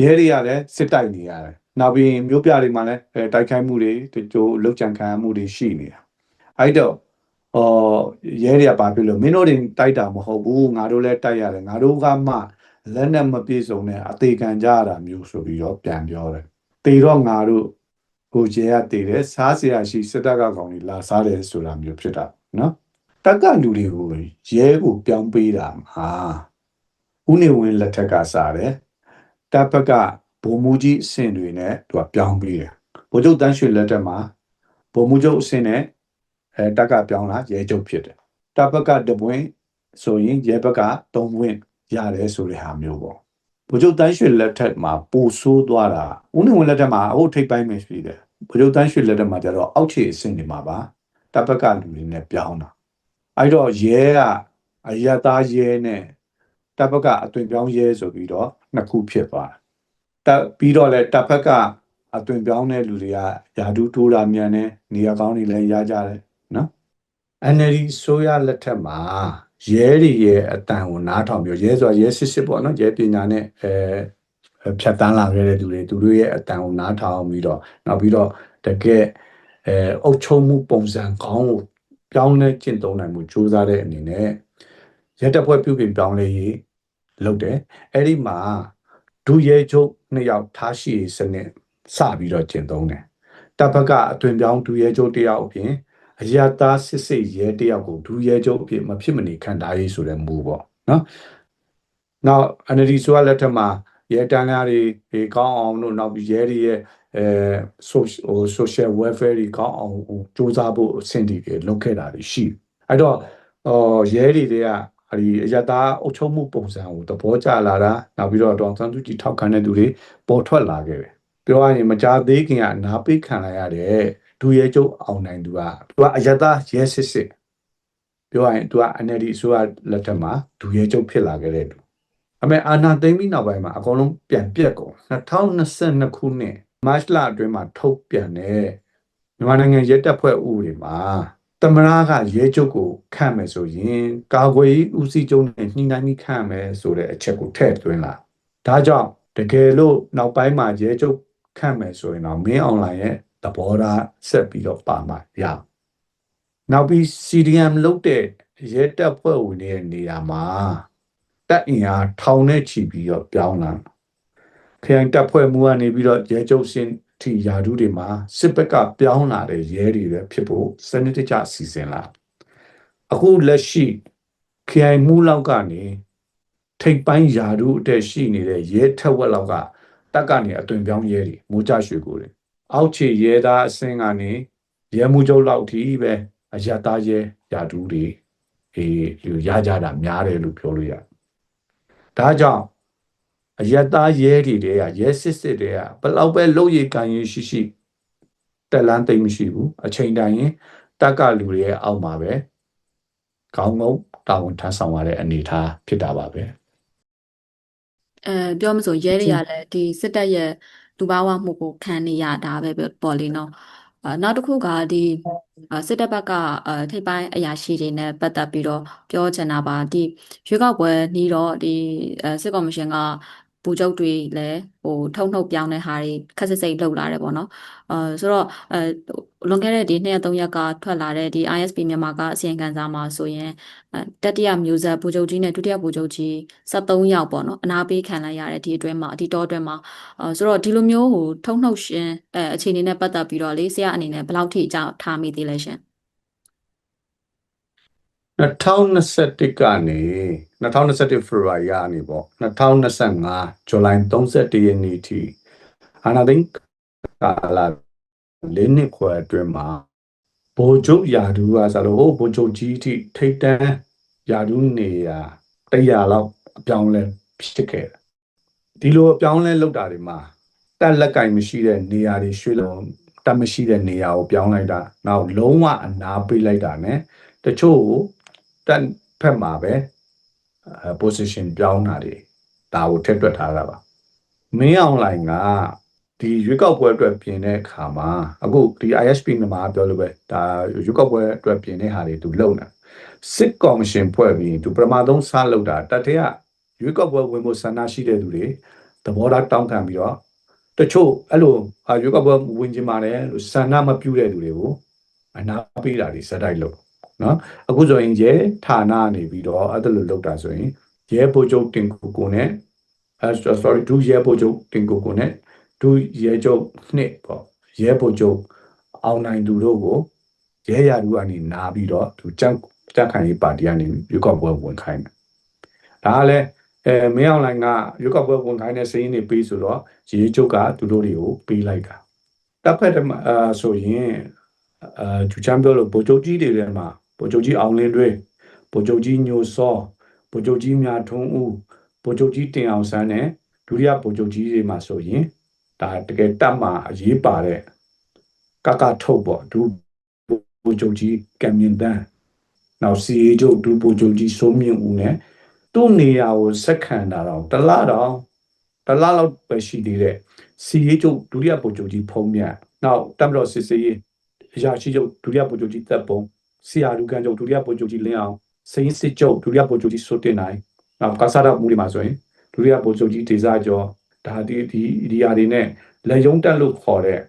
ရဲတွေကလည်းစစ်တိုက်နေရတယ်နောက်ပြီးမြို့ပြတွေမှာလည်းတိုက်ခိုက်မှုတွေကြိုးလှုပ်ကြံခံမှုတွေရှိနေတာအဲ့တော့အော်ရဲတွေကဘာဖြစ်လို့မင်းတို့တွေတိုက်တာမဟုတ်ဘူးငါတို့လည်းတိုက်ရတယ်ငါတို့ကမှလက်နဲ့မပြည့်စုံတဲ့အသေးခံကြရတာမျိုးဆိုပြီးတော့ပြန်ပြောတယ်တေတော့ငါတို့ကိုရဲကတေတယ်စားစရာရှိစစ်တပ်ကကောင်တွေလာစားတယ်ဆိုတာမျိုးဖြစ်တာနော် တက်ကလူတွေကိုရဲကိုပြောင်းပေးတာမှာဦးနေဝင်းလက်ထက်ကစားတယ်တပ်ဘက်ကဘုံမူကြီးအဆင့်တွေနဲ့သူကပြောင်းပေးတယ်ဗိုလ်ချုပ်တန်းရွှေလက်ထက်မှာဗဗိုလ်မှူးချုပ်အဆင့်နဲ့အဲတက်ကပြောင်းလာရဲချုပ်ဖြစ်တယ်တပ်ဘက်ကတပွင့်ဆိုရင်ရဲဘက်က၃ပွင့်ရတယ်ဆိုတဲ့ဟာမျိုးပေါ့ဗိုလ်ချုပ်တန်းရွှေလက်ထက်မှာပိုဆိုးသွားတာဦးနေဝင်လက်ထက်မှာအဟုတ်ထိပ်ပိုင်းပဲရှိတယ်ဗိုလ်ချုပ်တန်းရွှေလက်ထက်မှာကျတော့အောက်ခြေအဆင့်တွေမှာပါတပ်ဘက်ကလူတွေနဲ့ပြောင်းတာ အဲ့တော့ရဲကအရသားရဲနဲ့တပ်ဘက်ကအသွင်ပြောင်းရဲဆိုပြီးတော့နှစ်ခုဖြစ်သွားတယ်တပ်ပြီးတော့လဲတပ်ဘက်ကအသွင်ပြောင်းတဲ့လူတွေကယာဒူးတိုးတာမြန်တယ်နေရာကောင်းတွေလည်းရကြတယ်နော် NLD ဆိုရလက်ထက်မှာရဲတွေရဲ့အတန်ကိုနားထောင်ပြီးရဲဆိုတာရဲစစ်စစ်ပေါ့နော်ရဲပညာနဲ့အဲဖြတ်တန်းလာခဲ့တဲ့သူတွေသူတို့ရဲ့အတန်ကိုနားထောင်ပြီးတော့နောက်ပြီးတော့တကယ်အဲအုပ်ချုပ်မှုပုံစံကောင်းကို ပြောင်းလဲကျင့်သုံးနိုင်မှုကြိုးစားတဲ့အနေနဲ့ရဲတပ်ဖွဲ့ပြုပြင်ပြောင်းလဲရေးလုပ်တယ်အဲ့ဒီမှာဒုရဲချုပ်နှစ်ယောက်ထားရှိရေးစနစ်စပြီးတော့ကျင့်သုံးတယ်တပ်ဘက်ကအသွင်ပြောင်းဒုရဲချုပ်တစ်ယောက်အပြင်အရသာစစ်စစ်ရဲတယောက်ကိုဒူရဲချုပ်အဖြစ်မဖြစ်မနေခံထားရေးဆိုတဲ့မူပေါ့နော်။နောက် NLD ဆိုရလက်ထက်မှာရဲတန်းများတွေဒီကောင်းအောင်လို့နောက်ပြီးရဲတွေရဲ့အဲ social ဟို social welfare တွေကောင်းအောင်ဟိုစူးစမ်းဖို့အဆင့်တွေလုပ်ခဲ့တာတွေရှိတယ်။အဲ့တော့အော်ရဲတွေတွေကဒီအရသာအုပ်ချုပ်မှုပုံစံကိုသဘောကျလာတာနောက်ပြီးတော့ဒေါအောင်ဆန်းစုကြည်ထောက်ခံတဲ့သူတွေပေါ်ထွက်လာခဲ့တယ်။ပြောရရင်မကြသေးခင်ကနာပိတ်ခံလိုက်ရတဲ့ဒူရဲကျုပ်အောင်နိုင်သူကသူကအယတရဲစစ်စစ်ပြောရရင်သူက NLD အစိုးရလက်ထက်မှာဒူရဲကျုပ်ဖြစ်လာခဲ့တဲ့သူအမေအာနာသိမ့်ပြီးနောက်ပိုင်းမှာအကုန်လုံးပြန်ပြက်ကုန်2022ခုနှစ် မတ်လအတွင်းမှာထုတ်ပြန်တဲ့မြန်မာနိုင်ငံရဲတပ်ဖွဲ့ဥပဒေမှာတမရကရဲကျုပ်ကိုခန့်မယ်ဆိုရင် ကာကွယ်ရေးဦးစီးချုပ်နဲ့နှိမ့်နိုင်ပြီးခန့်မယ်ဆိုတဲ့အချက်ကိုထည့်သွင်းလာဒါကြောင့်တကယ်လို့နောက်ပိုင်းမှာရဲကျုပ်ခန့်မယ်ဆိုရင်တော့မင်းအွန်လိုင်းရဲ့သဘောထားဆက်ပြီးတော့ပါမှာရအောင်နောက်ပြီး CDM လုတ်တဲ့ရဲတပ်ဖွဲ့ဝင်တွေရဲ့နေရာမှာတပ်အင်အားထောင်နဲ့ချီပြီးတော့ပြောင်းလာ ခရိုင်တပ်ဖွဲ့မှုကနေပြီးတော့ရဲချုပ်စင်ထီယာဒူးတွေမှာစစ်ဘက်ကပြောင်းလာတဲ့ရဲတွေပဲဖြစ်ဖို့စနစ်တကျစီစဉ်လာအခုလက်ရှိခရိုင်မှုလောက်ကနေထိပ်ပိုင်းယာဒူးအတက်ရှိနေတဲ့ရဲထက်ဝက်လောက်ကတပ်ကနေအသွင်ပြောင်းရဲတွေမိုးကြရွှေကိုတွေအောက်ခြေရဲသားအဆင့်ကနေရဲမှုချုပ်လောက်ထိပဲအရသားရဲယာဒူးတွေအေးရကြတာများတယ်လို့ပြောလို့ရတယ်။ဒါကြောင့် အရသားရဲတွေတဲကရဲစစ်စစ်တဲကဘလောက်ပဲလုပ်ရည်ကန်ရည်ရှိရှိတက်လန်းသိမ့်မရှိဘူးအချိန်တိုင်းရင်တက်ကလူတွေရဲ့အောက်မှာပဲခေါင်းငုံတာဝန်ထမ်းဆောင်ရတဲ့အနေအထားဖြစ်တာပါပဲ။အဲပြောမဆိုရဲတွေကလည်းဒီစစ်တပ်ရဲ့လူဘာဝမှုကိုခံနေရတာပဲပေါ့လေနော်အဲနောက်တစ်ခုကဒီအဲစစ်တပ်ဘက်ကအဲထိပ်ပိုင်းအရာရှိတွေနဲ့ပတ်သက်ပြီးတော့ပြောချင်တာပါဒီရွေးကောက်ပွဲနီးတော့ဒီအဲစစ်ကော်မရှင်က ပူချုပ်တွေလည်းဟိုထုံနှုတ်ပြောင်းတဲ့ဟာတွေခက်စစ်စိတ်လှုပ်လာတယ်ပေါ့နော်အဲဆိုတော့အဲလွန်ခဲ့တဲ့ဒီနှစ်ရက်သုံးရက်ကထွက်လာတဲ့ဒီ ISP မြန်မာကအစီရင်ခံစာမှာဆိုရင်အဲတတိယမျိုးဆက်ပူချုပ်ကြီးနဲ့ဒုတိယပူချုပ်ကြီး73ယောက်ပေါ့နော်အနာပေးခံလိုက်ရတဲ့ဒီအတွင်းမှာဒီတောအတွင်းမှာအဲဆိုတော့ဒီလိုမျိုးဟိုထုံနှုတ်ရှင်အဲအခြေအနေနဲ့ပတ်သက်ပြီးတော့လေဆရာအနေနဲ့ဘယ်လောက်ထိအကြောင်းထားမိသေးလဲရှင် 2021ကနေ2021 February ကနေပေါ့2025 July 31ရက်နေ့ထိအာနာသိန်းကာလလေးနှစ်ခွဲအတွင်းမှာဘိုလ်ချုပ်ယာဒူးကဆိုလို့ဟိုဘိုလ်ချုပ်ကြီးအထိထိတ်တန်းယာဒူးနေရာ100လောက်အပြောင်းလဲဖြစ်ခဲ့တယ်ဒီလိုအပြောင်းလဲလောက်တာတွေမှာတက်လက်ကင်မရှိတဲ့နေရာတွေရွှေ့လုံးတက်မရှိတဲ့နေရာကိုပြောင်းလိုက်တာနောက်လုံးဝအနာပေးလိုက်တာ ਨੇ တချို့ တက်ဖက်မှာပဲအဲ position ပြောင်းတာတွေဒါကိုထည့်တွက်ထားတာပါမင်းအွန်လိုင်းကဒီရွေးကောက်ပွဲအတွက်ပြင်တဲ့အခါမှာအခုဒီ ISP မြန်မာပြောလို့ပဲဒါရွေးကောက်ပွဲအတွက်ပြင်တဲ့ဟာတွေသူလုပ်နေစစ်ကော်မရှင်ဖွဲ့ပြီးသူပထမဆုံးစလုပ်တာတတရရွေးကောက်ပွဲဝင်ဖို့ဆန္ဒရှိတဲ့သူတွေသဘောထားတောင်းခံပြီးတော့တချို့အဲ့လိုအာရွေးကောက်ပွဲဝင်ကျင်ပါတယ်လို့ဆန္ဒမပြုတဲ့သူတွေကိုအနာပေးတာတွေစတိုက်လုပ် နော်အခုဆိုရင်ရဲဌာနနေပြီးတော့အဲ့ဒါလိုလုပ်တာဆိုရင်ရဲဗိုလ်ချုပ်တင်ကိုကိုနဲ့အဲ sorry ဒုရဲဗိုလ်ချုပ်တင်ကိုကိုနဲ့ဒုရဲချုပ်နှစ်ပေါ့ရဲဗိုလ်ချုပ်အောင်နိုင်သူတို့ကိုရဲရသူကနေနာပြီးတော့သူကြက်ကြက်ခံရေးပါတီကနေရွေးကောက်ပွဲဝင်ခိုင်းတယ်ဒါကလည်းအဲမင်းအောင်လိုင်းကရွေးကောက်ပွဲဝင်ခိုင်းတဲ့စည်းရင်းတွေပေးဆိုတော့ရေချုပ်ကသူတို့တွေကိုပေးလိုက်တာတပ်ဖက်တမအာဆိုရင် အာဂျူချမ်းပြောလို့ဗိုလ်ချုပ်ကြီးတွေထဲမှာဗိုလ်ချုပ်ကြီးအောင်လင်းတွေဗိုလ်ချုပ်ကြီးညိုစောဗိုလ်ချုပ်ကြီးမြထွန်းဦးဗိုလ်ချုပ်ကြီးတင်အောင်ဆန်းနဲ့ဒုတိယဗိုလ်ချုပ်ကြီးတွေမှာဆိုရင်ဒါတကယ်တပ်မှာအရေးပါတဲ့ကကထုတ်ပေါ့ဒုဗိုလ်ချုပ်ကြီးကံမြင့်တန်းနောက်စီအေးချုပ်ဒုဗိုလ်ချုပ်ကြီးစိုးမြင့်ဦးနဲ့သူ့နေရာကိုဆက်ခံတာတော့တစ်လတော့တစ်လလောက်ပဲရှိသေးတဲ့စီအေးချုပ်ဒုတိယဗိုလ်ချုပ်ကြီးဖုံးမြတ်နောက်တပ်မတော်စစ်စေးရေး အရာရှိချုပ်ဒုတိယဗိုလ်ချုပ်ကြီးတပ်ပုံစီယာလူကန်ချုပ်ဒုတိယဗိုလ်ချုပ်ကြီးလင်းအောင်စိန်စစ်ချုပ်ဒုတိယဗိုလ်ချုပ်ကြီးစိုးတင်နိုင်နောက်ကာဆာဒမှုတွေမှာဆိုရင်ဒုတိယဗိုလ်ချုပ်ကြီးဒေဇာကျော်ဒါဒီဒီဒီယာတွေနဲ့လက်ယုံတက်လို့ခေါ်တဲ့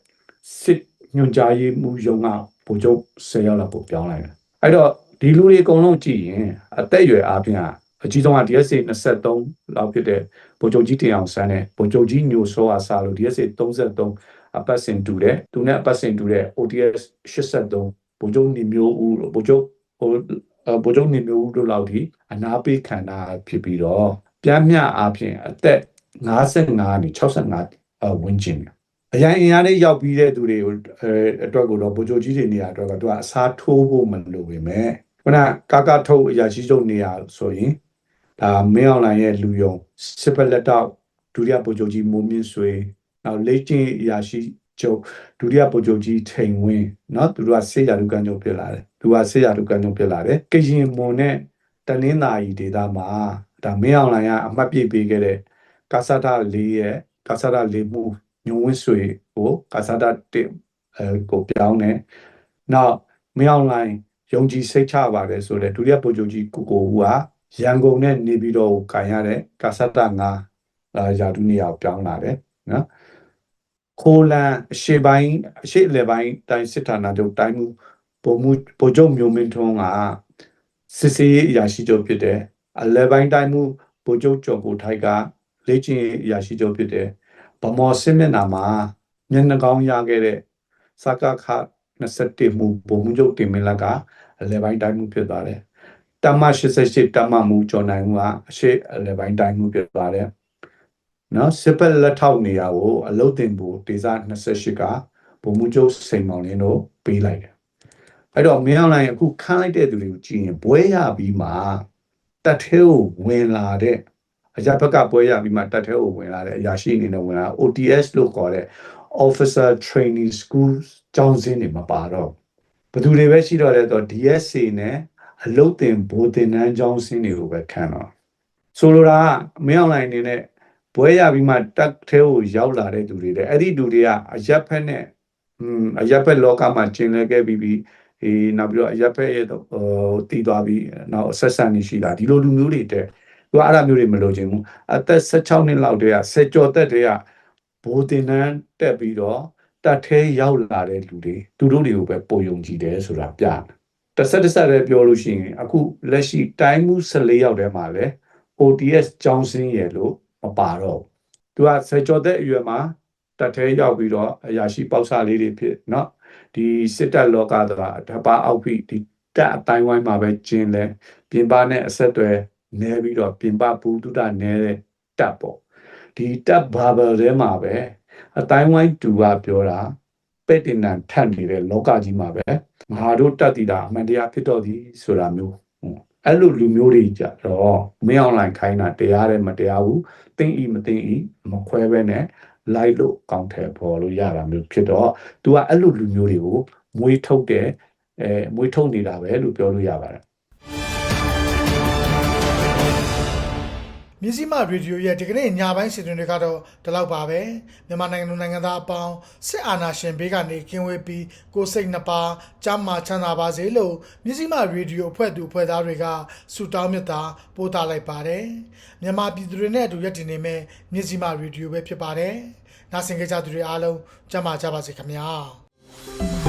စစ်ညွှန်ကြားရေးမှုယုံကဗိုလ်ချုပ်10ရောက်လောက်ကိုပြောင်းလိုက်တယ်အဲ့တော့ဒီလူတွေအကုန်လုံးကြည့်ရင်အသက်အရွယ်အားဖြင့်အကြီးဆုံးက DSA 23လောက်ဖြစ်တဲ့ဗိုလ်ချုပ်ကြီးတင်အောင်ဆန်းနဲ့ဗိုလ်ချုပ်ကြီးညိုစောအားစားလို့ DSA 33 အပတ်စဉ်တူတယ်သူနဲ့အပတ်စဉ်တူတဲ့ ODS 83ဗိုလ်ချုပ်နေမျိုးဦးဗိုလ်ချုပ်ဟိုဗိုလ်ချုပ်နေမျိုးဦးတို့လောက်ဒီအနာပေးခံတာဖြစ်ပြီးတော့ပြန်မြအားဖြင့်အသက်55နေ65အဝန်းကျင်အရင်အင်အားလေးရောက်ပြီးတဲ့သူတွေကိုအဲအတွက်ကိုတော့ဗိုလ်ချုပ်ကြီးတွေနေရာအတွက်ကတော့သူကအစားထိုးဖို့မလိုပေမဲ့ခုနကကထုတ်အရာရှိချုပ်နေရာဆိုရင်ဒါမင်းအောင်လိုင်ရဲ့လူယုံစစ်ပလက်တော့ဒုတိယဗိုလ်ချုပ်ကြီးမိုးမြင့်ဆွေ နောက်လက်ချင်းအရာရှိချုပ်ဒုတိယဗိုလ်ချုပ်ကြီးထိန်ဝင်းเนาะသူတို့ကဆေးရလူကန်ချုပ်ဖြစ်လာတယ်သူကဆေးရလူကန်ချုပ်ဖြစ်လာတယ်ကရင်မွန်နဲ့တနင်္သာရီဒေသမှာဒါမင်းအောင်လိုင်ကအမှတ်ပြပေးခဲ့တဲ့ကာဆာတာလေးရဲ့ကာဆာတာလေးမှုညုံဝင်းဆွေကိုကာဆာတာတစ်အဲကိုပြောင်းတယ်နောက်မင်းအောင်လိုင်ယုံကြည်စိတ်ချပါတယ်ဆိုတဲ့ဒုတိယဗိုလ်ချုပ်ကြီးကိုကိုဦးကရန်ကုန်နဲ့နေပြည်တော်ကိုကန်ရတဲ့ကာဆာတာ9အာယာဒူနေရာကိုပြောင်းလာတယ်နော် ခိုလန်အရှေ့ပိုင်းအရှေ့အလယ်ပိုင်းတိုင်းစစ်ဌာနချုပ်တိုင်းမှုပုံမှုဗိုလ်ချုပ်မျိုးမင်းထွန်းကစစ်စေးရေးအရာရှိချုပ်ဖြစ်တယ်အလယ်ပိုင်းတိုင်းမှုဗိုလ်ချုပ်ကျော်ကိုထိုက်ကလေ့ကျင့်ရေးအရာရှိချုပ်ဖြစ်တယ်ဗမော်စစ်မျက်နှာမှာမျက်နှာကောင်းရခဲ့တဲ့စကခ21မှုဗိုလ်မှူးချုပ်တင်မင်းလက်ကအလယ်ပိုင်းတိုင်းမှုဖြစ်သွားတယ်တမ88တမမှုကျော်နိုင်မှုကအရှေ့အလယ်ပိုင်းတိုင်းမှုဖြစ်သွားတယ် နော်စစ်ပက်လက်ထောက်နေရာကိုအလုတ်တင်ဖို့ဒေသ28ကဗိုလ်မှူးချုပ်စိန်မောင်လင်းတို့ပေးလိုက်တယ်အဲ့တော့မင်းအောင်လိုင်အခုခန်းလိုက်တဲ့သူတွေကိုကြည့်ရင်ဘွဲရပြီးမှတက်ထဲကိုဝင်လာတဲ့အရာဘက်ကပွဲရပြီးမှတက်ထဲကိုဝင်လာတဲ့အရာရှိအနေနဲ့ဝင်လာ OTS လို့ခေါ်တဲ့ Officer Training School ကျောင်းစင်းတွေမပါတော့ဘယ်သူတွေပဲရှိတော့လဲတော့ DSA နဲ့အလုတ်တင်ဘိုးတင်နန်းကျောင်းစင်းတွေကိုပဲခံတော့ဆိုလိုတာကမင်းအွန်လိုင်းအနေနဲ့ ဘွဲရပြီးမှတက်ထဲကိုရောက်လာတဲ့သူတွေတဲ့အဲ့ဒီလူတွေကအရက်ဖက်နဲ့อืมအရက်ဖက်လောကမှာကျင်လည်ခဲ့ပြီးပြီးအေးနောက်ပြီးတော့အရက်ဖက်ရဲ့ဟိုတည်သွားပြီးနောက်ဆက်ဆံနေရှိတာဒီလိုလူမျိုးတွေတဲ့သူကအဲ့ဒါမျိုးတွေမလိုချင်ဘူးအသက်16နှစ်လောက်တည်းကဆယ်ကျော်သက်တည်းကဘိုးတင်နန်းတက်ပြီးတော့တက်ထဲရောက်လာတဲ့လူတွေသူတို့တွေကိုပဲပုံယုံကြည်တယ်ဆိုတာပြတယ်တစ်ဆက်တစ်ဆက်လည်းပြောလို့ရှိရင်အခုလက်ရှိတိုင်းမှု14ရောက်ထဲမှာလဲ ODS ကျောင်းစင်းရယ်လို့ မပါတော့ဘူးသူကဆယ်ကျော်သက်အရွယ်မှာတက်ထဲရောက်ပြီးတော့အရာရှိပေါက်စားလေးတွေဖြစ်เนาะဒီစစ်တပ်လောကဆိုတာဓပါအောက်ပြီးဒီတက်အတိုင်းဝိုင်းမှာပဲကျင်းလဲပြင်ပနဲ့အဆက်အသွယ်နဲပြီးတော့ပြင်ပဘူးတုဒနဲတဲ့တက်ပေါ့ဒီတက်ဘာဘယ်ထဲမှာပဲအတိုင်းဝိုင်းတူကပြောတာပဲ့တင်နံထပ်နေတဲ့လောကကြီးမှာပဲငါတို့တက်တည်တာအမှန်တရားဖြစ်တော့သည်ဆိုတာမျိုးဟုတ် အဲ့လိုလူမျိုးတွေကြတော့မင်းအွန်လိုင်းခိုင်းတာတရားတယ်မတရားဘူးသိဤမသိဤမခွဲပဲနဲ့လိုက်လို့ကောင်းတယ်ပေါ်လို့ရတာမျိုးဖြစ်တော့ तू ကအဲ့လိုလူမျိုးတွေကိုမွေးထုတ်တယ်အဲမွေးထုတ်နေတာပဲလို့ပြောလို့ရပါတယ် မြစည်းမရေဒီယိုရဲ့ဒီကနေ့ညပိုင်းစီစဉ်တွေကတော့ဒီလောက်ပါပဲမြန်မာနိုင်ငံလူနိုင်ငံသားအပေါင်းစစ်အာဏာရှင်ဘေးကနေကင်းဝေးပြီးကိုယ်စိတ်နှပါကြမ်းမာချမ်းသာပါစေလို့မြစည်းမရေဒီယိုအဖွဲ့သူအဖွဲ့သားတွေကဆုတောင်းမြတ်တာပို့သလိုက်ပါတယ်မြန်မာပြည်သူတွေနဲ့အတူရပ်တည်နေမဲ့မြစည်းမရေဒီယိုပဲဖြစ်ပါတယ်နားဆင်ကြကြသူတွေအားလုံးကြမ်းမာကြပါစေခင်ဗျာ